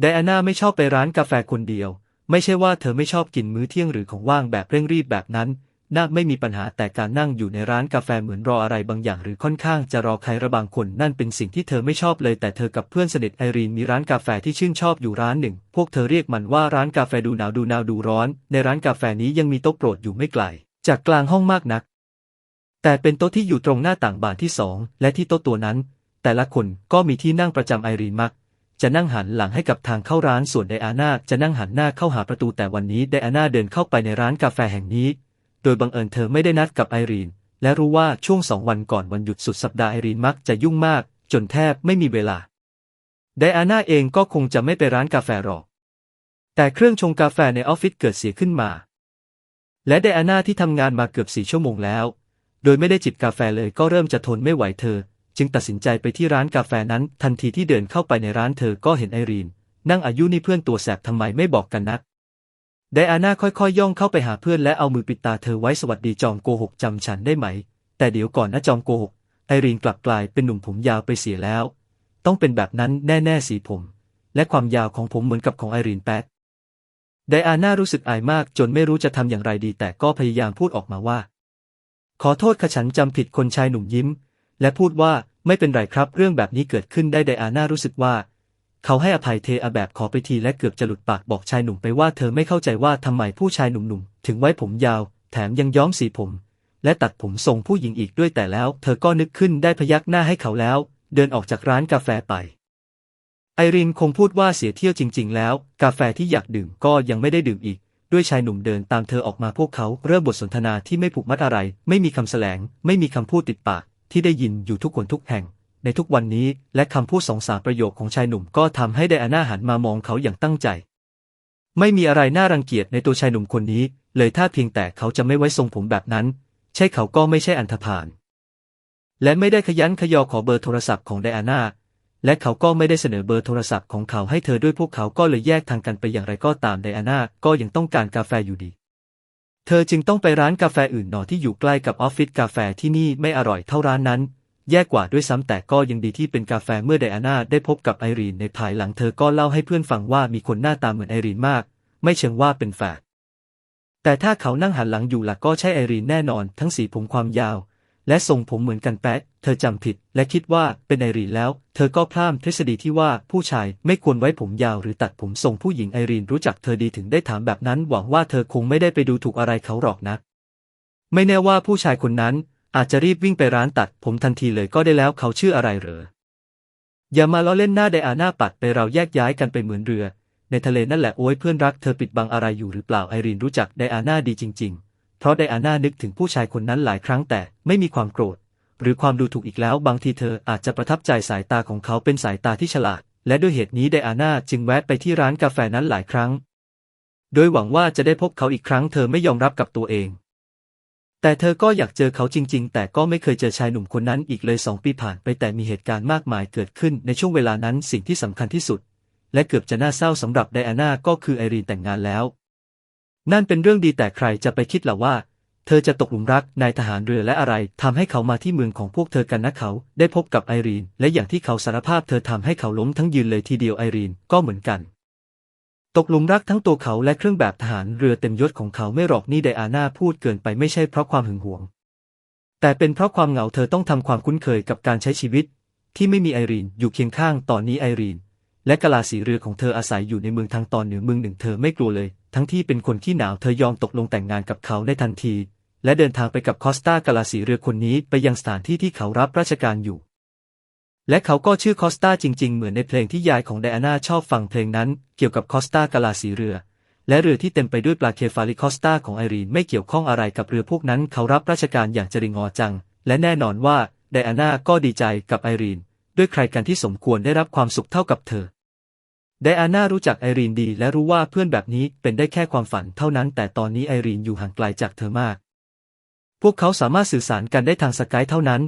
ไดอาน่าไม่ชอบไปร้านกาแฟคนเดียว ไม่ใช่ว่าเธอไม่ชอบกินมื้อเที่ยงหรือของว่างแบบเร่งรีบแบบนั้นน่าไม่มีปัญหาแต่การนั่งอยู่ในร้านกาแฟเหมือนรออะไรบางอย่าง หรือค่อนข้างจะรอใครระบางคน นั่นเป็นสิ่งที่เธอไม่ชอบเลย แต่เธอกับเพื่อนสนิทไอรีนมีร้านกาแฟที่ชื่นชอบอยู่ร้านหนึ่ง พวกเธอเรียกมันว่าร้านกาแฟดูหนาวดูหนาวดูร้อน ในร้านกาแฟนี้ยังมีโต๊ะโปรดอยู่ไม่ไกล จากกลางห้องมากนัก แต่เป็นโต๊ะที่อยู่ตรงหน้าต่างบานที่สองและที่โต๊ะตัวนั้น แต่ละคนก็มีที่นั่งประจำไอรีนมัก จะนั่งหันหลังให้กับทางเข้าร้านส่วนไดอาน่าจะนั่งหันหน้าเข้าหาประตูแต่วันนี้ไดอาน่าเดินเข้าไปในร้านกาแฟแห่งนี้ โดยบังเอิญเธอไม่ได้นัดกับไอรีน และรู้ว่าช่วงสองวันก่อนวันหยุดสุดสัปดาห์ไอรีนมักจะยุ่งมาก จนแทบไม่มีเวลาไดอาน่าเองก็คงจะไม่ไปร้านกาแฟหรอก แต่เครื่องชงกาแฟในออฟฟิศเกิดเสียขึ้นมา และไดอาน่าที่ทำงานมาเกือบสี่ชั่วโมงแล้ว โดยไม่ได้จิบกาแฟเลยก็เริ่มจะทนไม่ไหวเธอ จึงตัดสินใจไปที่ร้านกาแฟนั้น ทันทีที่เดินเข้าไปในร้านเธอก็เห็นไอรีน นั่งอายุนี่เพื่อนตัวแสบทำไมไม่บอกกันนัก ไดอาน่าค่อยๆ ย่องเข้าไปหาเพื่อนและเอามือปิดตาเธอไว้สวัสดีจอมโกหกจำฉันได้ไหม แต่เดี๋ยวก่อนนะจอมโกหก ไอรีนกลับกลายเป็นหนุ่มผมยาวไปเสียแล้ว ต้องเป็นแบบนั้นแน่ๆสีผม และความยาวของผมเหมือนกับของไอรีนแป๊ดไดอาน่ารู้สึกอายมากจนไม่รู้จะทำอย่างไรดี แต่ก็พยายามพูดออกมาว่า ขอโทษค่ะฉันจำผิดคนชายหนุ่มยิ้ม และพูดว่า ไม่เป็นไรครับ เรื่องแบบนี้เกิดขึ้นได้ไดอาน่ารู้สึกว่า เขาให้อภัยเทอาแบบขอไปทีและเกือบจะหลุดปากบอกชายหนุ่มไปว่าเธอไม่เข้าใจว่าทำไมผู้ชายหนุ่มๆ ถึงไว้ผมยาว แถมยังย้อมสีผม และตัดผมทรงผู้หญิงอีกด้วยแต่แล้ว เธอก็นึกขึ้นได้พยักหน้าให้เขาแล้ว เดินออกจากร้านกาแฟไป ไอรินคงพูดว่าเสียเที่ยวจริง ๆ แล้ว กาแฟที่อยากดื่มก็ยังไม่ได้ดื่มอีกด้วยชายหนุ่มเดินตามเธอออกมาพวกเขาเริ่มบทสนทนาที่ไม่ผูกมัดอะไร ไม่มีคำแสลง ไม่มีคำพูดติดปาก ที่ได้ยินอยู่ทุกคนทุกแห่ง ในทุกวันนี้และคำพูดสองสามประโยคของชายหนุ่มก็ทำให้ไดอาน่าหันมามองเขาอย่างตั้งใจ ไม่มีอะไรน่ารังเกียจในตัวชายหนุ่มคนนี้ เลยถ้าเพียงแต่เขาจะไม่ไว้ทรงผมแบบนั้น ใช่เขาก็ไม่ใช่อันธพาลและไม่ได้ขยันขยอขอเบอร์โทรศัพท์ของไดอาน่าและเขาก็ไม่ได้เสนอเบอร์โทรศัพท์ของเขาให้เธอด้วยพวกเขาก็เลยแยกทางกันไปอย่างไรก็ตามไดอาน่าก็ยังต้องการกาแฟอยู่ดี เธอจึงต้องไปร้านกาแฟอื่นหนอที่อยู่ใกล้กับออฟฟิศกาแฟที่นี่ไม่อร่อยเท่าร้านนั้น แย่กว่าด้วยซ้ำแต่ก็ยังดีที่เป็นกาแฟเมื่อไดอาน่าได้พบกับไอรีนในภายหลังเธอก็เล่าให้เพื่อนฟังว่ามีคนหน้าตาเหมือนไอรีนมาก ไม่เชิงว่าเป็นแฝดแต่ถ้าเขานั่งหันหลังอยู่ล่ะก็ใช่ไอรีนแน่นอน ทั้งสีผมความยาว และทรงผมเหมือนกันแป๊ะ เธอจำผิด และคิดว่าเป็นไอรีนแล้ว เธอก็พลาดทฤษฎีที่ว่าผู้ชายไม่ควรไว้ผมยาวหรือตัดผมทรงผู้หญิงไอรีนรู้จักเธอดีถึงได้ถามแบบนั้น หวังว่าเธอคงไม่ได้ไปดูถูกอะไรเขาหรอกนะ ไม่แน่ว่าผู้ชายคนนั้น อาจจะรีบวิ่งไปร้านตัดผมทันทีเลยก็ได้แล้วเขาชื่ออะไรเหรอ อย่ามาล้อเล่นหน้าไดอาน่าปัดไปเราแยกย้ายกันไปเหมือนเรือ ในทะเลนั่นแหละโอ้ยเพื่อนรักเธอปิดบังอะไรอยู่หรือเปล่าไอรีนรู้จักไดอาน่าดีจริง ๆ เพราะไดอาน่านึกถึงผู้ชายคนนั้นหลายครั้งแต่ไม่มีความโกรธ หรือความดูถูกอีกแล้วบางทีเธออาจจะประทับใจสายตาของเขาเป็นสายตาที่ฉลาด และด้วยเหตุนี้ไดอาน่าจึงแวะไปที่ร้านกาแฟนั้นหลายครั้ง โดยหวังว่าจะได้พบเขาอีกครั้งเธอไม่ยอมรับกับตัวเอง แต่เธอก็อยากเจอเขาจริง ๆ แต่ก็ไม่เคยเจอชายหนุ่มคนนั้นอีกเลยสองปีผ่านไปแต่มีเหตุการณ์มากมายเกิดขึ้นในช่วงเวลานั้นสิ่งที่สำคัญที่สุด และเกือบจะน่าเศร้าสำหรับไดอาน่าก็คือไอรีนแต่งงานแล้ว นั่นเป็นเรื่องดีแต่ใครจะไปคิดล่ะว่า เธอจะตกหลุมรักนายทหารเรือและอะไรทำให้เขามาที่เมืองของพวกเธอกันนะเขา ได้พบกับไอรีน และอย่างที่เขาสารภาพเธอทำให้เขาล้มทั้งยืนเลยทีเดียวไอรีนก็เหมือนกัน ตกหลุมรักทั้งตัวเขาและเครื่องแบบทหารเรือเต็มยศของเขาไม่หรอกนี่ไดอาน่าพูดเกินไปไม่ใช่เพราะความหึงหวง แต่เป็นเพราะความเหงาเธอต้องทำความคุ้นเคยกับการใช้ชีวิต ที่ไม่มีไอรีนอยู่เคียงข้างตอนนี้ไอรีนและกะลาสีเรือของเธออาศัยอยู่ในเมืองทางตอนเหนือเมืองหนึ่งเธอไม่กลัวเลย ทั้งที่เป็นคนที่หนาวเธอยอมตกลงแต่งงานกับเขาได้ทันที และเดินทางไปกับคอสตากะลาสีเรือคนนี้ไปยังสถานที่ที่เขารับราชการอยู่ และเขาก็ชื่อคอสตาจริง ๆ เหมือนในเพลงที่ยายของไดอาน่าชอบฟังเพลงนั้น เกี่ยวกับคอสตากะลาสีเรือ และเรือที่เต็มไปด้วยปลาเคฟาริคอสตาของไอรีนไม่เกี่ยวข้องอะไรกับเรือพวกนั้น เขารับราชการอย่างจริงอจัง และแน่นอนว่าไดอาน่าก็ดีใจกับไอรีน ด้วยใครกันที่สมควรได้รับความสุขเท่ากับเธอ ไดอาน่ารู้จักไอรีนดี และรู้ว่าเพื่อนแบบนี้เป็นได้แค่ความฝันเท่านั้น แต่ตอนนี้ไอรีนอยู่ห่างไกลจากเธอมาก พวกเขาสามารถสื่อสารกันได้ทางสกายเท่านั้น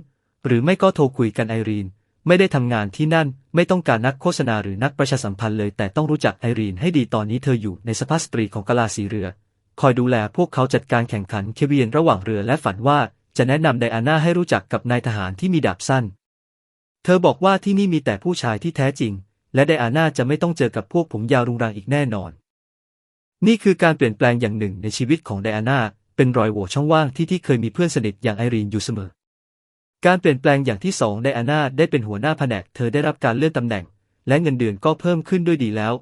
หรือไม่ก็โทรคุยกันไอรีน ไม่ได้ทำงานที่นั่น ไม่ต้องการนักโฆษณาหรือนักประชาสัมพันธ์เลย แต่ต้องรู้จักไอรีนให้ดีตอนนี้เธออยู่ในสภาพสตรีของกลาสีเรือ คอยดูแลพวกเขาจัดการแข่งขันเคเวียนระหว่างเรือและฝันว่าจะแนะนำไดอาน่าให้รู้จักกับนายทหารที่มีดาบสั้น เธอบอกว่าที่นี่มีแต่ผู้ชายที่แท้จริง และไดอาน่าจะไม่ต้องเจอกับพวกผมยาวรุงรังอีกแน่นอน นี่คือการเปลี่ยนแปลงอย่างหนึ่งในชีวิตของไดอาน่าเป็นรอยโหว่ช่องว่างที่ที่เคยมีเพื่อนสนิทอย่างไอรีนอยู่เสมอ การเปลี่ยนแปลงอย่างที่สองไดอาน่าได้เป็นหัวหน้าแผนก เธอได้รับการเลื่อนตำแหน่ง และเงินเดือนก็เพิ่มขึ้นด้วยดีแล้ว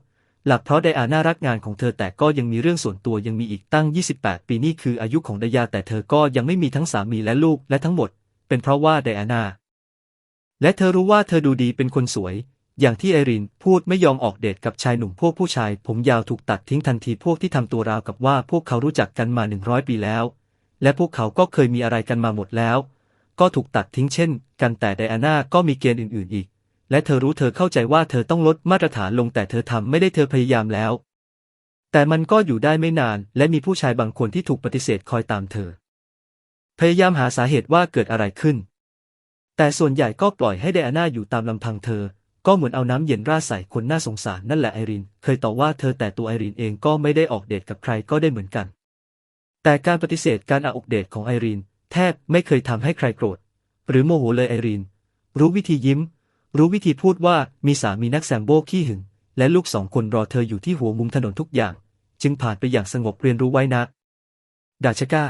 หลักเพราะไดอาน่ารักงานของเธอแต่ก็ยังมีเรื่องส่วนตัวยังมีอีกตั้ง 28 ปีนี่คืออายุของไดยาแต่เธอก็ยังไม่มีทั้งสามีและลูกและทั้งหมด เป็นเพราะว่าไดอาน่าและเธอรู้ว่าเธอดูดีเป็นคนสวย อย่างที่ไอรินพูดไม่ยอมออกเดทกับชายหนุ่มพวกผู้ชาย ผมยาวถูกตัดทิ้งทันทีพวกที่ทำตัวราวกับว่าพวกเขารู้จักกันมาหนึ่งร้อยปีแล้ว และพวกเขาก็เคยมีอะไรกันมาหมดแล้ว ก็ถูกตัดทิ้งเช่น กันแต่ไดอาน่าก็มีเกณฑ์อื่น ๆ อีก และเธอรู้เธอเข้าใจว่าเธอต้องลดมาตรฐานลงแต่เธอทำไม่ได้เธอพยายามแล้ว แต่มันก็อยู่ได้ไม่นาน และมีผู้ชายบางคนที่ถูกปฏิเสธคอยตามเธอ พยายามหาสาเหตุว่าเกิดอะไรขึ้น แต่ส่วนใหญ่ก็ปล่อยให้ไดอาน่าอยู่ตามลำพังเธอ ก็เหมือนเอาน้ำเย็นราดใส่คนน่าสงสารนั่นแหละไอริน เคยต่อว่าเธอแต่ตัวไอรินเองก็ไม่ได้ออกเดทกับใครก็ได้เหมือนกัน แต่การปฏิเสธการออกเดทของไอริน แทบไม่เคยทำให้ใครโกรธ หรือโมโหเลยไอริน รู้วิธียิ้ม รู้วิธีพูดว่ามีสามีนักแซมโบขี้หึง และลูกสองคนรอเธออยู่ที่หัวมุมถนนทุกอย่าง จึงผ่านไปอย่างสงบเรียนรู้ไว้นะ ดาชก้า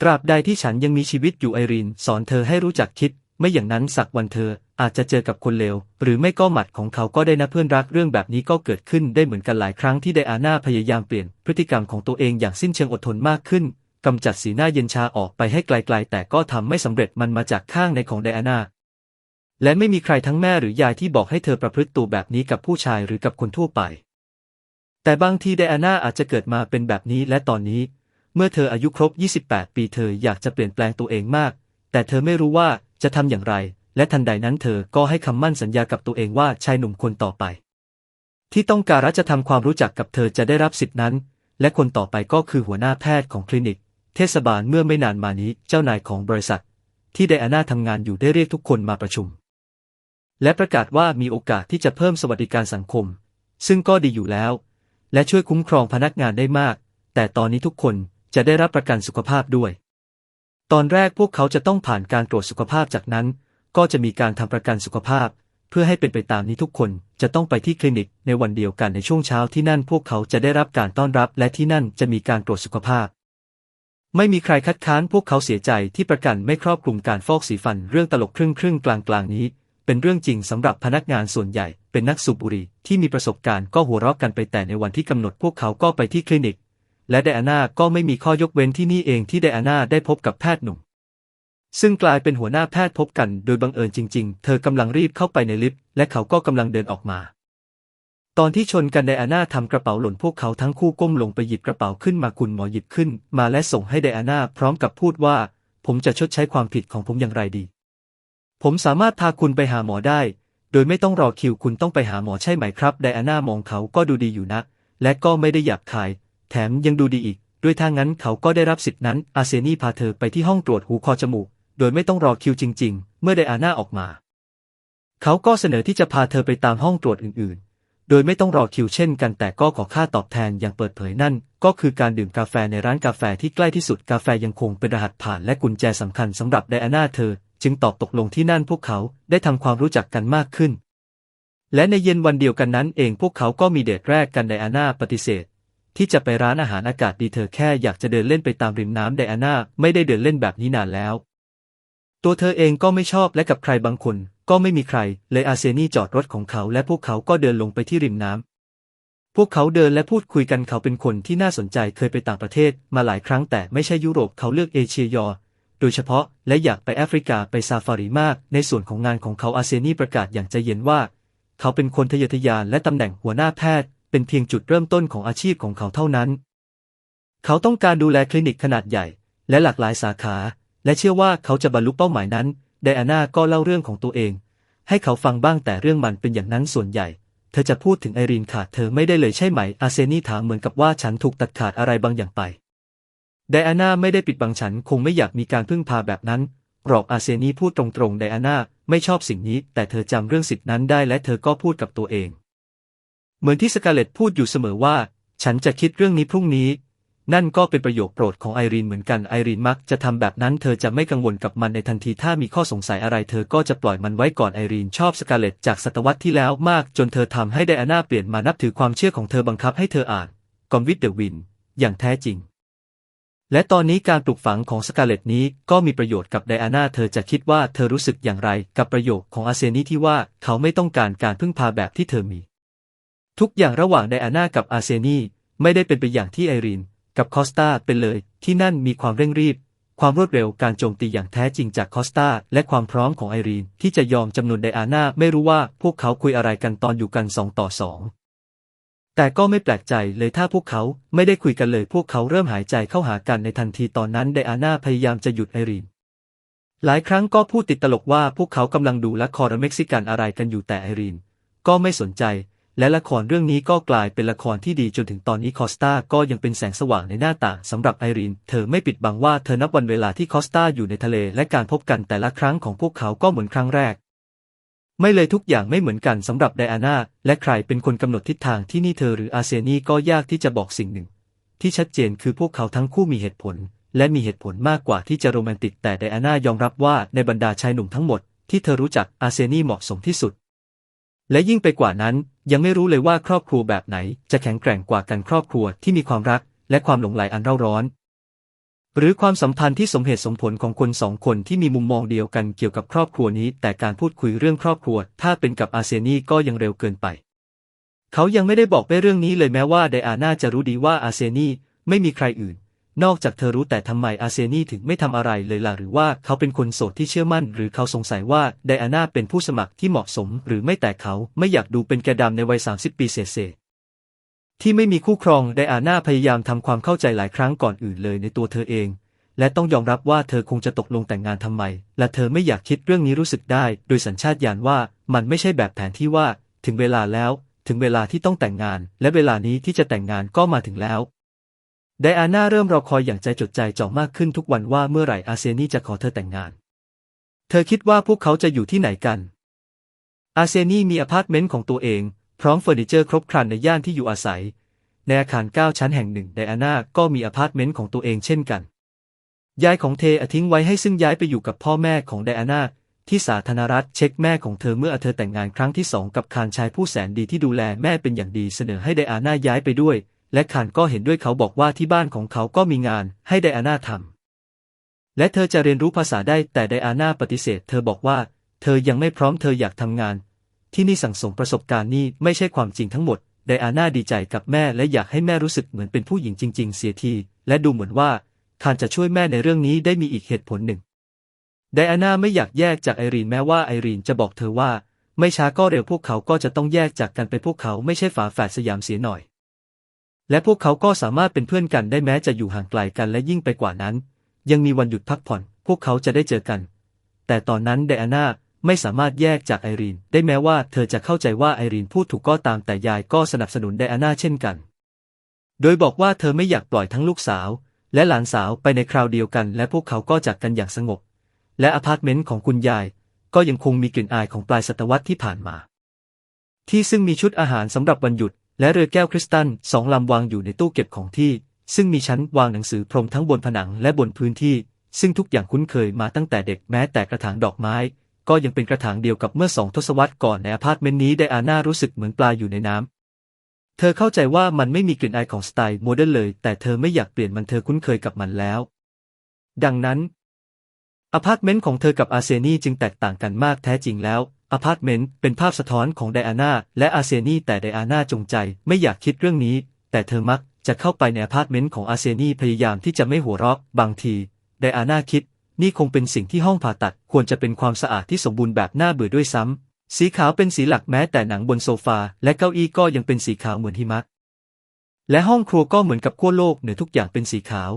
ตราบใดที่ฉันยังมีชีวิตอยู่ไอรีนสอนเธอให้รู้จักคิด ไม่อย่างนั้นสักวันเธออาจจะเจอกับคนเลวหรือไม่ก็หมัดของเขาก็ได้นะเพื่อนรักเรื่องแบบนี้ก็เกิดขึ้นได้เหมือนกันหลายครั้งที่ไดอาน่าพยายามเปลี่ยนพฤติกรรมของตัวเองอย่างสิ้นเชิงอดทนมากขึ้นกำจัดสีหน้าเย็นชาออกไปให้ไกลๆ แต่ก็ทำไม่สำเร็จมันมาจากข้างในของไดอาน่าและไม่มีใครทั้งแม่หรือยายที่บอกให้เธอประพฤติตัวแบบนี้กับผู้ชายหรือกับคนทั่วไป แต่บางทีไดอาน่าอาจจะเกิดมาเป็นแบบนี้และตอนนี้ เมื่อเธออายุครบ 28 ปีเธออยากจะเปลี่ยนแปลงตัวเองมาก แต่เธอไม่รู้ว่าจะทำอย่างไร และทันใดนั้นเธอก็ให้คำมั่นสัญญากับตัวเองว่าชายหนุ่มคนต่อไป ที่ต้องการจะทำความรู้จักกับเธอจะได้รับสิทธินั้น และคนต่อไปก็คือหัวหน้าแพทย์ของคลินิก เทศบาลเมื่อไม่นานมานี้เจ้านายของบริษัท ที่ไดอาน่าทำงานอยู่ได้เรียกทุกคนมาประชุม และประกาศว่ามีโอกาสที่จะเพิ่มสวัสดิการสังคม ซึ่งก็ดีอยู่แล้ว และช่วยคุ้มครองพนักงานได้มาก แต่ตอนนี้ทุกคนจะได้รับประกันสุขภาพด้วย ตอนแรกพวกเขาจะต้องผ่านการตรวจสุขภาพจากนั้น ก็จะมีการทำประกันสุขภาพ เพื่อให้เป็นไปตามนี้ทุกคนจะต้องไปที่คลินิกในวันเดียวกันในช่วงเช้าที่นั่นพวกเขาจะได้รับการต้อนรับ และที่นั่นจะมีการตรวจสุขภาพ ไม่มีใครคัดค้านพวกเขาเสียใจที่ประกันไม่ครอบคลุมการฟอกสีฟันเรื่องตลกครึ่งครึ่งกลางกลางนี้ เป็นเรื่องจริงสำหรับพนักงานส่วนใหญ่ เป็นนักสูบบุหรี่ที่มีประสบการณ์ก็หัวเราะกันไปแต่ในวันที่กำหนดพวกเขาก็ไปที่คลินิก และไดอาน่าก็ไม่มีข้อยกเว้นที่นี่เองที่ไดอาน่าได้พบกับแพทย์หนุ่ม ซึ่งกลายเป็นหัวหน้าแพทย์พบกันโดยบังเอิญจริง ๆ เธอกำลังรีบเข้าไปในลิฟต์และเขาก็กำลังเดินออกมา ตอนที่ชนกันไดอาน่าทำกระเป๋าหล่นพวกเขาทั้งคู่ก้มลงไปหยิบกระเป๋าขึ้นมาคุณหมอหยิบขึ้น มาและส่งให้ไดอาน่าพร้อมกับพูดว่า ผมจะชดใช้ความผิดของผมอย่างไรดี ผมสามารถพาคุณไปหาหมอได้ โดยไม่ต้องรอคิวคุณต้องไปหาหมอใช่ไหมครับไดอาน่ามองเขาก็ดูดีอยู่นะ และก็ไม่ได้หยาบคาย แถมยังดูดีอีก ด้วยถ้างั้นเขาก็ได้รับสิทธินั้น อาเซนีพาเธอไปที่ห้องตรวจหูคอจมูก โดยไม่ต้องรอคิวจริง ๆ เมื่อไดอาน่าออกมา เขาก็เสนอที่จะพาเธอไปตามห้องตรวจอื่นๆ โดยไม่ต้องรอคิวเช่นกันแต่ก็ขอค่าตอบแทนอย่างเปิดเผยนั่น ก็คือการดื่มกาแฟในร้านกาแฟที่ใกล้ที่สุดกาแฟยังคงเป็นรหัสผ่านและกุญแจสำคัญสำหรับไดอาน่าเธอ จึงตอบตกลงที่นั่นพวกเขาได้ทำความรู้จักกันมากขึ้นและในเย็นวันเดียวกันนั้นเองพวกเขาก็มีเดทแรกกันไดอาน่าปฏิเสธ ที่จะไปร้านอาหารอากาศดีเธอแค่อยากจะเดินเล่นไปตามริมน้ำไดอาน่าไม่ได้เดินเล่นแบบนี้นานแล้ว ตัวเธอเองก็ไม่ชอบและกับใครบางคน ก็ไม่มีใคร เลยอาเซนี่จอดรถของเขาและพวกเขาก็เดินลงไปที่ริมน้ำพวกเขาเดินและพูดคุยกันเขาเป็นคนที่น่าสนใจเคยไปต่างประเทศ มาหลายครั้งแต่ไม่ใช่ยุโรปเขาเลือกเอเชียยอโดยเฉพาะและอยากไปแอฟริกาไปซาฟารีมาก ในส่วนของงานของเขาอาเซนี่ประกาศอย่างใจเย็นว่า เขาเป็นคนทะเยอทะยานและตำแหน่งหัวหน้าแพทย์ เป็นเพียงจุดเริ่มต้นของอาชีพของเขาเท่านั้น เขาต้องการดูแลคลินิกขนาดใหญ่ และหลากหลายสาขา และเชื่อว่าเขาจะบรรลุเป้าหมายนั้น ไดอาน่าก็เล่าเรื่องของตัวเอง ให้เขาฟังบ้างแต่เรื่องมันเป็นอย่างนั้นส่วนใหญ่ เธอจะพูดถึงไอรีนขาดเธอไม่ได้เลยใช่ไหม อาเซนี่ถามเหมือนกับว่าฉันถูกตัดขาดอะไรบางอย่างไป ไดอาน่าไม่ได้ปิดบังฉันคงไม่อยากมีการพึ่งพาแบบนั้นหรอกอาเซนี่พูดตรงๆไดอาน่าไม่ชอบสิ่งนี้ แต่เธอจำเรื่องสิทธินั้นได้และเธอก็พูดกับตัวเอง เหมือนที่สกาเลตพูดอยู่เสมอว่า ฉันจะคิดเรื่องนี้พรุ่งนี้ นั่นก็เป็นประโยคโปรดของไอรีนเหมือนกันไอรีนมักจะทำแบบนั้น เธอจะไม่กังวลกับมันในทันทีถ้ามีข้อสงสัยอะไร เธอก็จะปล่อยมันไว้ก่อนไอรีนชอบสกาเลตจากศตวรรษที่แล้วมาก จนเธอทำให้ไดอาน่าเปลี่ยนมานับถือความเชื่อของเธอบังคับให้เธออ่านกอมวิดเดอวิน อย่างแท้จริง และตอนนี้การปลูกฝังของสกาเลตนี้ก็มีประโยชน์กับไดอาน่าเธอจะคิดว่าเธอรู้สึกอย่างไรกับประโยคของอาเซนีที่ว่าเขาไม่ต้องการการพึ่งพาแบบที่เธอมี ทุกอย่างระหว่างไดอาน่ากับอาเซนีไม่ได้เป็นไปอย่างที่ไอรีน กับคอสตาเป็นเลย ที่นั่นมีความเร่งรีบ ความรวดเร็วการโจมตีอย่างแท้จริงจากคอสตาและความพร้อมของไอรีน ที่จะยอมจำนวนไดอาน่าไม่รู้ว่าพวกเขาคุยอะไรกันตอนอยู่กันสองต่อสองแต่ก็ไม่แปลกใจเลยถ้าพวกเขาไม่ได้คุยกันเลย พวกเขาเริ่มหายใจเข้าหากันในทันทีตอนนั้นไดอาน่าพยายามจะหยุดไอรีน หลายครั้งก็พูดติดตลกว่าพวกเขากำลังดูละครเม็กซิกันอะไรกันอยู่แต่ไอรีน ก็ไม่สนใจ และละครเรื่องนี้ก็กลายเป็นละครที่ดีจนถึงตอนนี้คอสตาก็ยังเป็นแสงสว่างในหน้าต่างสำหรับไอรีน เธอไม่ปิดบังว่าเธอนับวันเวลาที่คอสตาอยู่ในทะเลและการพบกันแต่ละครั้งของพวกเขาก็เหมือนครั้งแรก ไม่เลยทุกอย่างไม่เหมือนกันสำหรับไดอาน่าและใครเป็นคนกำหนดทิศทางที่นี่เธอหรืออาเซนีก็ยากที่จะบอกสิ่งหนึ่ง ที่ชัดเจนคือพวกเขาทั้งคู่มีเหตุผล และมีเหตุผลมากกว่าที่จะโรแมนติกแต่ไดอาน่ายอมรับว่าในบรรดาชายหนุ่มทั้งหมดที่เธอรู้จักอาเซนีเหมาะสมที่สุด และยิ่งไปกว่านั้น ยังไม่รู้เลยว่าครอบครัวแบบไหน จะแข็งแกร่งกว่ากันครอบครัวที่มีความรัก และความหลงใหลอันเร่าร้อน หรือความสัมพันธ์ที่สมเหตุสมผลของคนสองคนที่มีมุมมองเดียวกันเกี่ยวกับครอบครัวนี้ แต่การพูดคุยเรื่องครอบครัว ถ้าเป็นกับอาเซนีก็ยังเร็วเกินไป เขายังไม่ได้บอกไปเรื่องนี้เลยแม้ว่าไดอาน่าจะรู้ดีว่าอาเซนีไม่มีใครอื่น นอกจากเธอรู้แต่ทำไมอาเซนีถึงไม่ทำอะไรเลยล่ะหรือว่าเขาเป็นคนโสดที่เชื่อมั่น หรือเขาสงสัยว่าไดอาน่าเป็นผู้สมัครที่เหมาะสม หรือไม่แต่เขาไม่อยากดูเป็นแกดำในวัย 30 ปีเศษที่ไม่มีคู่ครองไดอาน่าพยายามทำความเข้าใจหลายครั้งก่อนอื่นเลยในตัวเธอเอง และต้องยอมรับว่าเธอคงจะตกลงแต่งงานทำไม และเธอไม่อยากคิดเรื่องนี้รู้สึกได้ โดยสัญชาตญาณว่ามันไม่ใช่แบบแผนที่ว่า ถึงเวลาแล้ว ถึงเวลาที่ต้องแต่งงาน และเวลานี้ที่จะแต่งงานก็มาถึงแล้ว ไดอาน่าเริ่มรอคอยอย่างใจจดใจจ่อมากขึ้นทุกวันว่าเมื่อไหร่อาเซนีจะขอเธอแต่งงาน เธอคิดว่าพวกเขาจะอยู่ที่ไหนกัน อาเซนีมีอพาร์ตเมนต์ของตัวเอง พร้อมเฟอร์นิเจอร์ครบครันในย่านที่อยู่อาศัย ในอาคารเก้าชั้นแห่งหนึ่งไดอาน่าก็มีอพาร์ตเมนต์ของตัวเองเช่นกัน ยายของเธอทิ้งไว้ให้ซึ่งย้ายไปอยู่กับพ่อแม่ของไดอาน่าที่สาธารณรัฐเช็คแม่ของเธอเมื่อเธอแต่งงานครั้งที่สองกับคานชายผู้แสนดีที่ดูแลแม่เป็นอย่างดีเสนอให้ไดอาน่าย้ายไปด้วย และคานก็เห็นด้วยเขาบอกว่าที่บ้านของเขาก็มีงานให้ไดอาน่าทำและเธอจะเรียนรู้ภาษาได้แต่ไดอาน่าปฏิเสธ เธอบอกว่า เธอยังไม่พร้อมเธออยากทำงาน ที่นี่สั่งสมประสบการณ์นี่ไม่ใช่ความจริงทั้งหมดไดอาน่าดีใจกับแม่และอยากให้แม่รู้สึกเหมือนเป็นผู้หญิงจริง ๆ เสียที และดูเหมือนว่าคานจะช่วยแม่ในเรื่องนี้ได้มีอีกเหตุผลหนึ่งไดอาน่าไม่อยากแยกจากไอรีนแม้ว่าไอรีนจะบอกเธอว่า ไม่ช้าก็เร็วพวกเขาก็จะต้องแยกจากกันไปพวกเขาไม่ใช่ฝาแฝดสยามเสียหน่อย และพวกเขาก็สามารถเป็นเพื่อนกันได้แม้จะอยู่ห่างไกลกันและยิ่งไปกว่านั้น ยังมีวันหยุดพักผ่อน พวกเขาจะได้เจอกัน แต่ตอนนั้นไดอาน่าไม่สามารถแยกจากไอรีน ได้แม้ว่าเธอจะเข้าใจว่าไอรีนพูดถูกก็ตามแต่ยายก็สนับสนุนไดอาน่าเช่นกัน โดยบอกว่าเธอไม่อยากปล่อยทั้งลูกสาว และหลานสาวไปในคราวเดียวกัน และพวกเขาก็จากกันอย่างสงบ และอพาร์ตเมนต์ของคุณยาย ก็ยังคงมีกลิ่นอายของปลายศตวรรษที่ผ่านมา ที่ซึ่งมีชุดอาหารสำหรับวันหยุด และเรือแก้วคริสตัลสองลำวางอยู่ในตู้เก็บของที่ ซึ่งมีชั้นวางหนังสือพรมทั้งบนผนังและบนพื้นที่ ซึ่งทุกอย่างคุ้นเคยมาตั้งแต่เด็กแม้แต่กระถางดอกไม้ ก็ยังเป็นกระถางเดียวกับเมื่อสองทศวรรษก่อนในอพาร์ตเมนต์นี้ไดอาน่ารู้สึกเหมือนปลาอยู่ในน้ำเธอเข้าใจว่ามันไม่มีกลิ่นอายของสไตล์โมเดิร์นเลย แต่เธอไม่อยากเปลี่ยนมันเธอคุ้นเคยกับมันแล้ว ดังนั้นอพาร์ตเมนต์ของเธอกับอาเซนีจึงแตกต่างกันมากแท้จริงแล้ว อพาร์ตเมนต์เป็นภาพสะท้อนของไดอาน่าและอาเซนีแต่ไดอาน่าจงใจไม่อยากคิดเรื่องนี้ แต่เธอมักจะเข้าไปในอพาร์ตเมนต์ของอาเซนีพยายามที่จะไม่หัวเราะบางทีไดอาน่าคิด นี่คงเป็นสิ่งที่ห้องผ่าตัดควรจะเป็นความสะอาดที่สมบูรณ์แบบน่าเบื่อด้วยซ้ำสีขาวเป็นสีหลักแม้แต่หนังบนโซฟาและเก้าอี้ก็ยังเป็นสีขาวเหมือนหิมะและห้องครัวก็เหมือนกับขั้วโลกเหนือทุกอย่างเป็นสีขาว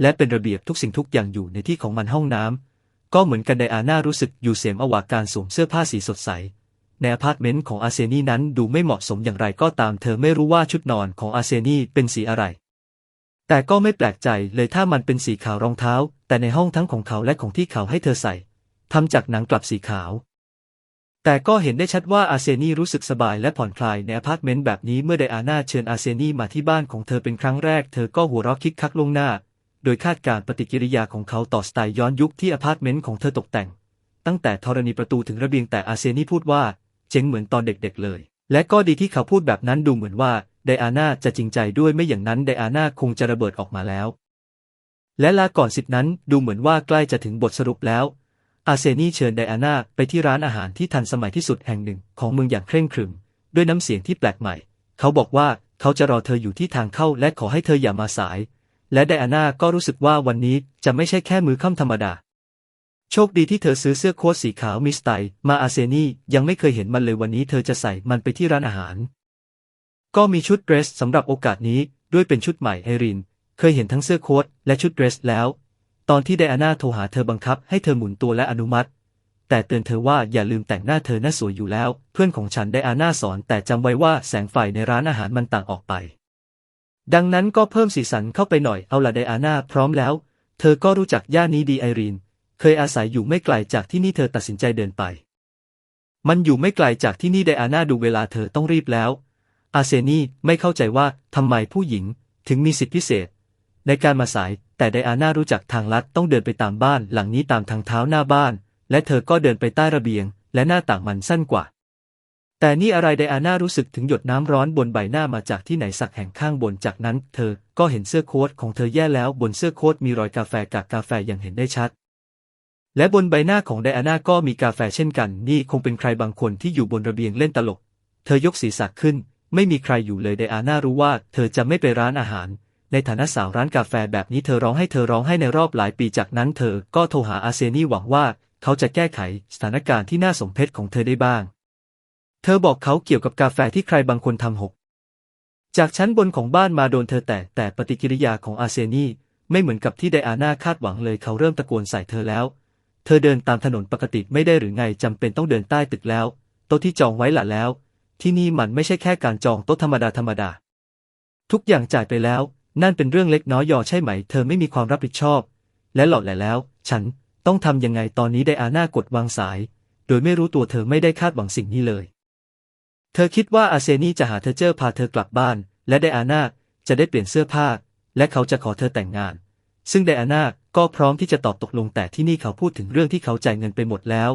และเป็นระเบียบทุกสิ่งทุกอย่างอยู่ในที่ของมันห้องน้ำ ก็เหมือนกันไดอาน่ารู้สึกอยู่เสียมอวาการสวมเสื้อผ้าสีสดใสในอพาร์ตเมนต์ของอาเซนีนั้นดูไม่เหมาะสมอย่างไรก็ตามเธอไม่รู้ว่าชุดนอนของอาเซนีเป็นสีอะไร แต่ก็ไม่แปลกใจเลยถ้ามันเป็นสีขาวรองเท้า แต่ในห้องทั้งของเขาและของที่เขาให้เธอใส่ทำจากหนังกลับสีขาว แต่ก็เห็นได้ชัดว่าอาเซนีรู้สึกสบายและผ่อนคลายในอพาร์ตเมนต์แบบนี้เมื่อไดอาน่าเชิญอาเซนีมาที่บ้านของเธอเป็นครั้งแรกเธอก็หัวเราะคิกคักลงหน้า โดยคาดการปฏิกิริยาของเขาต่อสไตล์ย้อนยุคที่อพาร์ตเมนต์ของเธอตกแต่ง ตั้งแต่ธรณีประตูถึงระเบียงแต่อาเซนี่พูดว่า เจ๋งเหมือนตอนเด็กๆเลย และก็ดีที่เขาพูดแบบนั้นดูเหมือนว่าไดอาน่าจะจริงใจด้วยไม่อย่างนั้นไดอาน่าคงจะระเบิดออกมาแล้ว และลาก่อนสิทธินั้นดูเหมือนว่าใกล้จะถึงบทสรุปแล้ว อาเซนี่เชิญไดอาน่าไปที่ร้านอาหารที่ทันสมัยที่สุดแห่งหนึ่งของเมืองอย่างเคร่งครึม ด้วยน้ำเสียงที่แปลกใหม่ เขาบอกว่าเขาจะรอเธออยู่ที่ทางเข้าและขอให้เธออย่ามาสาย และไดอาน่าก็รู้สึกว่าวันนี้จะไม่ใช่แค่มือค่ำธรรมดา โชคดีที่เธอซื้อเสื้อโค้ทสีขาวมิสไตล์มาอาเซนียังไม่เคยเห็นมันเลยวันนี้เธอจะใส่มันไปที่ร้านอาหาร ก็มีชุดเดรสสำหรับโอกาสนี้ด้วยเป็นชุดใหม่ไอริน เคยเห็นทั้งเสื้อโค้ทและชุดเดรสแล้ว ตอนที่ไดอาน่าโทรหาเธอบังคับให้เธอหมุนตัวและอนุมัติ แต่เตือนเธอว่าอย่าลืมแต่งหน้าเธอหน้าสวยอยู่แล้ว เพื่อนของฉันไดอาน่าสอนแต่จำไว้ว่าแสงไฟในร้านอาหารมันต่างออกไป ดังนั้นก็เพิ่มสีสันเข้าไปหน่อยเอาละไดอาน่าพร้อมแล้ว เธอก็รู้จักย่านนี้ดีไอรีน เคยอาศัยอยู่ไม่ไกลจากที่นี่เธอตัดสินใจเดินไป มันอยู่ไม่ไกลจากที่นี่ไดอาน่าดูเวลาเธอต้องรีบแล้ว อาเซนีไม่เข้าใจว่าทำไมผู้หญิงถึงมีสิทธิพิเศษ ในการมาสาย แต่ไดอาน่ารู้จักทางลัดต้องเดินไปตามบ้านหลังนี้ตามทางเท้าหน้าบ้าน และเธอก็เดินไปใต้ระเบียง และหน้าต่างมันสั้นกว่า แต่นี่อะไรไดอาน่ารู้สึกถึงหยดน้ำร้อนบนใบหน้ามาจากที่ไหนสักแห่งข้างบนจากนั้น เธอก็เห็นเสื้อโค้ทของเธอแย่แล้วบนเสื้อโค้ทมีรอยกาแฟกากกาแฟอย่างเห็นได้ชัด และบนใบหน้าของไดอาน่าก็มีกาแฟเช่นกัน นี่คงเป็นใครบางคนที่อยู่บนระเบียงเล่นตลก เธอยกศีรษะขึ้น ไม่มีใครอยู่เลยไดอาน่ารู้ว่า เธอจะไม่ไปร้านอาหาร ในฐานะสาวร้านกาแฟแบบนี้เธอร้องให้เธอร้องให้ในรอบหลายปีจากนั้น เธอก็โทรหาอาเซนีหวังว่า เขาจะแก้ไขสถานการณ์ที่น่าสมเพชของเธอได้บ้าง เธอบอกเขาเกี่ยวกับกาแฟที่ใครบางคนทำหก จากชั้นบนของบ้านมาโดนเธอแต่แต่ปฏิกิริยาของอาเซนีไม่เหมือนกับที่ไดอาน่าคาดหวังเลยเขาเริ่มตะโกนใส่เธอแล้ว เธอเดินตามถนนปกติไม่ได้หรือไงจำเป็นต้องเดินใต้ตึกแล้ว โต๊ะที่จองไว้หละแล้ว ที่นี่มันไม่ใช่แค่การจองโต๊ะธรรมดาธรรมดา ทุกอย่างจ่ายไปแล้ว นั่นเป็นเรื่องเล็กน้อยยอใช่ไหม เธอไม่มีความรับผิดชอบ และหลอดแหละแล้ว ฉันต้องทำยังไงตอนนี้ไดอาน่ากดวางสาย โดยไม่รู้ตัวเธอไม่ได้คาดหวังสิ่งนี้เลย เธอคิดว่าอาเซนีจะหาเธอเจอพาเธอกลับบ้าน และไดอาน่าจะได้เปลี่ยนเสื้อผ้า และเขาจะขอเธอแต่งงาน ซึ่งไดอาน่าก็พร้อมที่จะตอบตกลงแต่ที่นี่เขาพูดถึงเรื่องที่เขาจ่ายเงินไปหมดแล้ว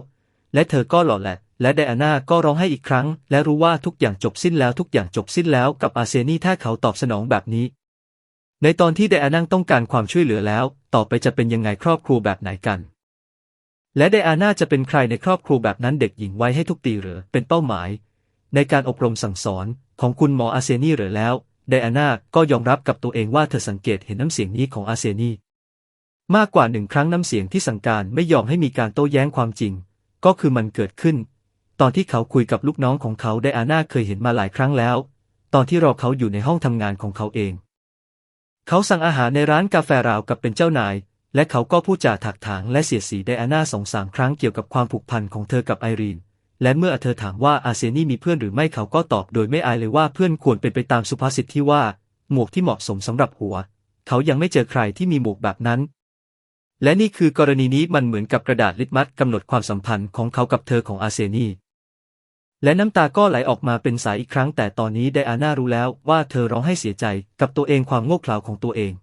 และเธอก็หล่อแหละ และไดอาน่าก็ร้องไห้อีกครั้ง และรู้ว่าทุกอย่างจบสิ้นแล้วทุกอย่างจบสิ้นแล้วกับอาเซนีถ้าเขาตอบสนองแบบนี้ ในตอนที่ไดอาน่าต้องการความช่วยเหลือแล้ว ต่อไปจะเป็นยังไงครอบครัวแบบไหนกัน และไดอาน่าจะเป็นใครในครอบครัวแบบนั้นเด็กหญิงไว้ให้ทุกตีหรือเป็นเป้าหมาย ในการอบรมสั่งสอนของคุณหมออาเซนีเหรือแล้ว ไดอาน่าก็ยอมรับกับตัวเองว่าเธอสังเกตเห็นน้ำเสียงนี้ของอาเซนีมากกว่าหนึ่งครั้งน้ำเสียงที่สั่งการไม่ยอมให้มีการโต้แย้งความจริง ก็คือมันเกิดขึ้น ตอนที่เขาคุยกับลูกน้องของเขาไดอาน่าเคยเห็นมาหลายครั้งแล้ว ตอนที่รอเขาอยู่ในห้องทำงานของเขาเอง เขาสั่งอาหารในร้านกาแฟราวกับเป็นเจ้านาย และเขาก็พูดจาถักถางและเสียดสีไดอาน่าสองสามครั้งเกี่ยวกับความผูกพันของเธอกับไอรีน และเมื่อเธอถามว่าอาเซนี่มีเพื่อนหรือไม่เขาก็ตอบโดยไม่อายเลยว่าเพื่อนควรเป็นไปตามสุภาษิตที่ว่า หมวกที่เหมาะสมสำหรับหัว เขายังไม่เจอใครที่มีหมวกแบบนั้น และนี่คือกรณีนี้มันเหมือนกับกระดาษลิตมัสกำหนดความสัมพันธ์ของเขากับเธอของอาเซนีและน้ำตาก็ไหลออกมาเป็นสายอีกครั้งแต่ตอนนี้ไดอาน่ารู้แล้วว่าเธอร้องให้เสียใจกับตัวเองความโง่เขลาของตัวเอง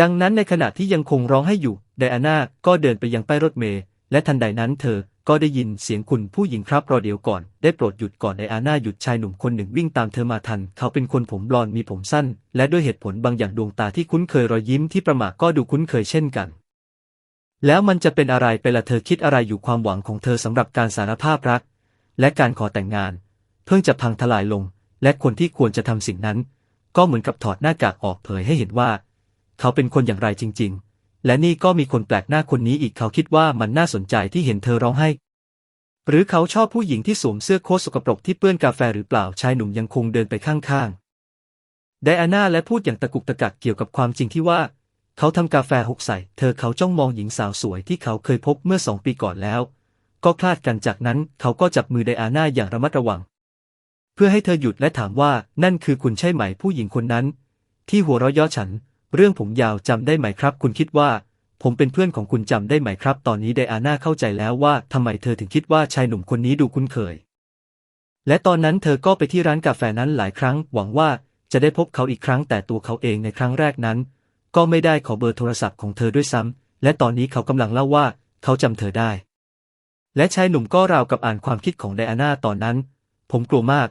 ดังนั้นในขณะที่ยังคงร้องให้อยู่ไดอาน่าก็เดินไปยังป้ายรถเมล์และทันใดนั้นเธอ ก็ได้ยินเสียงคุณผู้หญิงครับรอเดี๋ยวก่อน ได้โปรดหยุดก่อนไดอาน่าหยุดชายหนุ่มคนหนึ่งวิ่งตามเธอมาทัน เขาเป็นคนผมบลอนด์มีผมสั้น และด้วยเหตุผลบางอย่างดวงตาที่คุ้นเคยรอยยิ้มที่ประหม่าก็ดูคุ้นเคยเช่นกัน แล้วมันจะเป็นอะไรไปละเธอคิดอะไรอยู่ความหวังของเธอสำหรับการสารภาพรัก และการขอแต่งงาน เพิ่งจะพังทลายลง และคนที่ควรจะทำสิ่งนั้น ก็เหมือนกับถอดหน้ากากออกเผยให้เห็นว่า เขาเป็นคนอย่างไรจริง ๆ และนี่ก็มีคนแปลกหน้าคนนี้อีกเขาคิดว่ามันน่าสนใจที่เห็นเธอร้องไห้ หรือเขาชอบผู้หญิงที่สวมเสื้อโค้ทสกปรกที่เปื้อนกาแฟหรือเปล่าชายหนุ่มยังคงเดินไปข้างๆ ไดอาน่าและพูดอย่างตะกุกตะกักเกี่ยวกับความจริงที่ว่า เขาทำกาแฟหกใส่ เธอเขาจ้องมองหญิงสาวสวยที่เขาเคยพบเมื่อสองปีก่อนแล้ว ก็คลาดกันจากนั้นเขาก็จับมือไดอาน่าอย่างระมัดระวัง เพื่อให้เธอหยุดและถามว่านั่นคือคุณใช่ไหมผู้หญิงคนนั้น ที่หัวเราะย่อฉัน เรื่องผมยาวจำได้ไหมครับ คุณคิดว่า ผมเป็นเพื่อนของคุณจำได้ไหมครับ ตอนนี้ไดอาน่าเข้าใจแล้วว่าทำไมเธอถึงคิดว่าชายหนุ่มคนนี้ดูคุ้นเคย และตอนนั้นเธอก็ไปที่ร้านกาแฟนั้นหลายครั้ง หวังว่าจะได้พบเขาอีกครั้งแต่ตัวเขาเองในครั้งแรกนั้น ก็ไม่ได้ขอเบอร์โทรศัพท์ของเธอด้วยซ้ำและตอนนี้เขากำลังเล่าว่าเขาจำเธอได้ และชายหนุ่มก็ราวกับอ่านความคิดของไดอาน่าตอนนั้น ผมกลัวมาก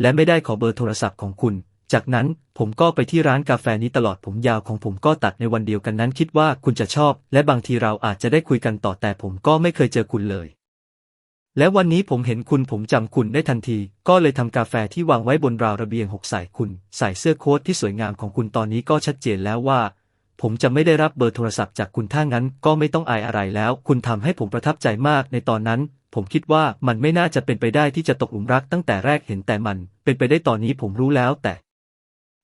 และไม่ได้ขอเบอร์โทรศัพท์ของคุณ จากนั้นผมก็ไปที่ร้านกาแฟนี้ตลอดผมยาวของผมก็ตัดในวันเดียวกันนั้นคิดว่าคุณจะชอบ และบางทีเราอาจจะได้คุยกันต่อแต่ผมก็ไม่เคยเจอคุณเลย และวันนี้ผมเห็นคุณผมจำคุณได้ทันที ก็เลยทำกาแฟที่วางไว้บนราวระเบียงหกใส่คุณ ใส่เสื้อโค้ทที่สวยงามของคุณตอนนี้ก็ชัดเจนแล้วว่า ผมจะไม่ได้รับเบอร์โทรศัพท์จากคุณถ้างั้น ก็ไม่ต้องอายอะไรแล้ว คุณทำให้ผมประทับใจมากในตอนนั้นผมคิดว่ามันไม่น่าจะเป็นไปได้ที่จะตกหลุมรักตั้งแต่แรกเห็นแต่มัน เป็นไปได้ตอนนี้ผมรู้แล้วแต่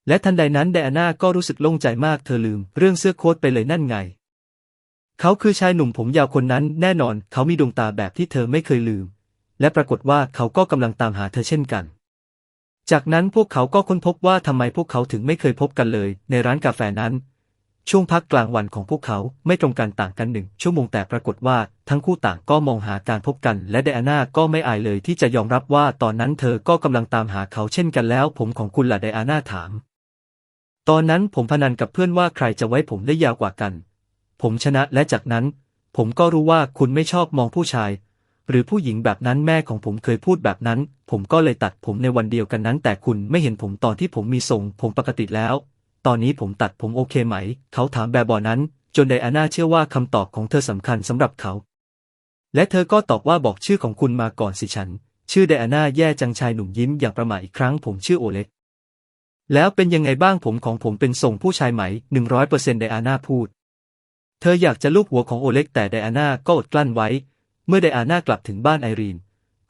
และทันใดนั้นไดอาน่าก็รู้สึกโล่งใจมากเธอลืม เรื่องเสื้อโค้ทไปเลยนั่นไง เขาคือชายหนุ่มผมยาวคนนั้นแน่นอนเขามีดวงตาแบบที่เธอไม่เคยลืม และปรากฏว่าเขาก็กำลังตามหาเธอเช่นกัน จากนั้นพวกเขาก็ค้นพบว่าทำไมพวกเขาถึงไม่เคยพบกันเลย ในร้านกาแฟนั้น ช่วงพักกลางวันของพวกเขาไม่ตรงกันต่างกันหนึ่งชั่วโมงแต่ปรากฏว่าทั้งคู่ต่างก็มองหาการพบกัน และไดอาน่าก็ไม่อายเลยที่จะยอมรับว่าตอนนั้นเธอก็กำลังตามหาเขาเช่นกันแล้ว ผมของคุณล่ะไดอาน่าถาม ตอนนั้นผมพนันกับเพื่อนว่าใครจะไว้ผมได้ยาวกว่ากัน ผมชนะและจากนั้น ผมก็รู้ว่าคุณไม่ชอบมองผู้ชาย หรือผู้หญิงแบบนั้นแม่ของผมเคยพูดแบบนั้น ผมก็เลยตัดผมในวันเดียวกันนั้น แต่คุณไม่เห็นผมตอนที่ผมมีทรงผมปกติแล้ว ตอนนี้ผมตัดผมโอเคไหม เขาถามแบบบอนั้น จนไดอาน่าเชื่อว่าคำตอบของเธอสำคัญสำหรับเขา และเธอก็ตอบว่าบอกชื่อของคุณมาก่อนสิฉัน ชื่อไดอาน่าแย่จังชายหนุ่มยิ้มอย่างประหม่าอีกครั้งผมชื่อโอเล็ก แล้วเป็นยังไงบ้างผมของผมเป็นทรงผู้ชายไหมหนึ่งร้อยเปอร์เซ็นต์ไดอาน่าพูด เธออยากจะลูบหัวของโอเล็กแต่ไดอาน่าก็อดกลั้นไว้ เมื่อไดอาน่ากลับถึงบ้านไอรีน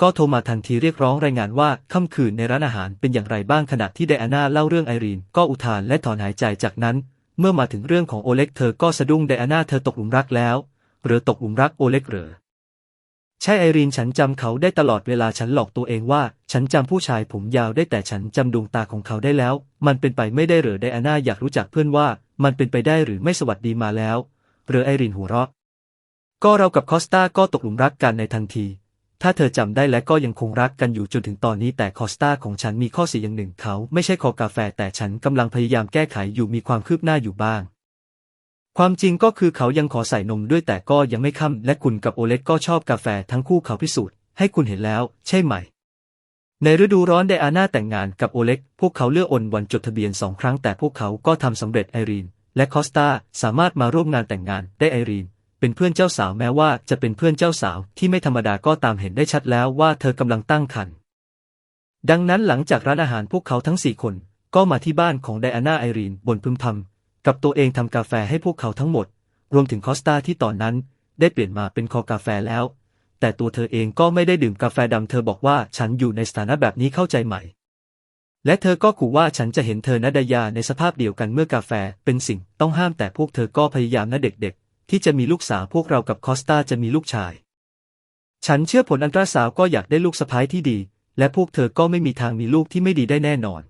ก็โทรมาทันทีเรียกร้องรายงานว่าค่ำคืนในร้านอาหารเป็นอย่างไรบ้างขณะที่ไดอาน่าเล่าเรื่องไอรีน ก็อุทานและถอนหายใจจากนั้น เมื่อมาถึงเรื่องของโอเล็กเธอก็สะดุ้งไดอาน่าเธอตกหลุมรักแล้ว หรือตกหลุมรักโอเล็กเหรอ ใช่ไอรีนฉันจำเขาได้ตลอดเวลาฉันหลอกตัวเองว่า ฉันจำผู้ชายผมยาวได้แต่ฉันจำดวงตาของเขาได้แล้ว มันเป็นไปไม่ได้หรือไดอาน่าอยากรู้จักเพื่อนว่า มันเป็นไปได้หรือไม่สวัสดีมาแล้ว หรือไอรีนหัวเราะ ก็เรากับคอสตาก็ตกหลุมรักกันในทันที ถ้าเธอจำได้และก็ยังคงรักกันอยู่จนถึงตอนนี้แต่คอสตาของฉันมีข้อเสียอย่างหนึ่งเขา ไม่ใช่คอกาแฟแต่ฉันกำลังพยายามแก้ไขอยู่มีความคืบหน้าอยู่บ้าง ความจริงก็คือเขายังขอใส่นมด้วยแต่ก็ยังไม่ค่ำและคุณกับโอเล็กก็ชอบกาแฟทั้งคู่เขาพิสูจน์ให้คุณเห็นแล้ว ใช่ไหม ในฤดูร้อนไดอาน่าแต่งงานกับโอเล็ก พวกเขาเลือกอนวันจดทะเบียนสองครั้งแต่พวกเขาก็ทำสำเร็จไอรีน และคอสตาสามารถมาร่วมงานแต่งงานได้ไอรีน เป็นเพื่อนเจ้าสาวแม้ว่าจะเป็นเพื่อนเจ้าสาวที่ไม่ธรรมดาก็ตามเห็นได้ชัดแล้วว่าเธอกำลังตั้งครรภ์ดังนั้นหลังจากร้านอาหารพวกเขาทั้งสี่คนก็มาที่บ้านของไดอาน่าไอรีนบนพึมพำ กับตัวเองทำกาแฟให้พวกเขาทั้งหมด รวมถึงคอสตาที่ตอนนั้นได้เปลี่ยนมาเป็นคอกาแฟแล้ว แต่ตัวเธอเองก็ไม่ได้ดื่มกาแฟดำเธอบอกว่าฉันอยู่ในสถานะแบบนี้เข้าใจไหม และเธอก็ขู่ว่าฉันจะเห็นเธอณดายาในสภาพเดียวกันเมื่อกาแฟเป็นสิ่งต้องห้ามแต่พวกเธอก็พยายามนะเด็กๆ ที่จะมีลูกสาวพวกเรากับคอสตาจะมีลูกชาย ฉันเชื่อผลอันตราสาวก็อยากได้ลูกสะพ้ายที่ดี และพวกเธอก็ไม่มีทางมีลูกที่ไม่ดีได้แน่นอน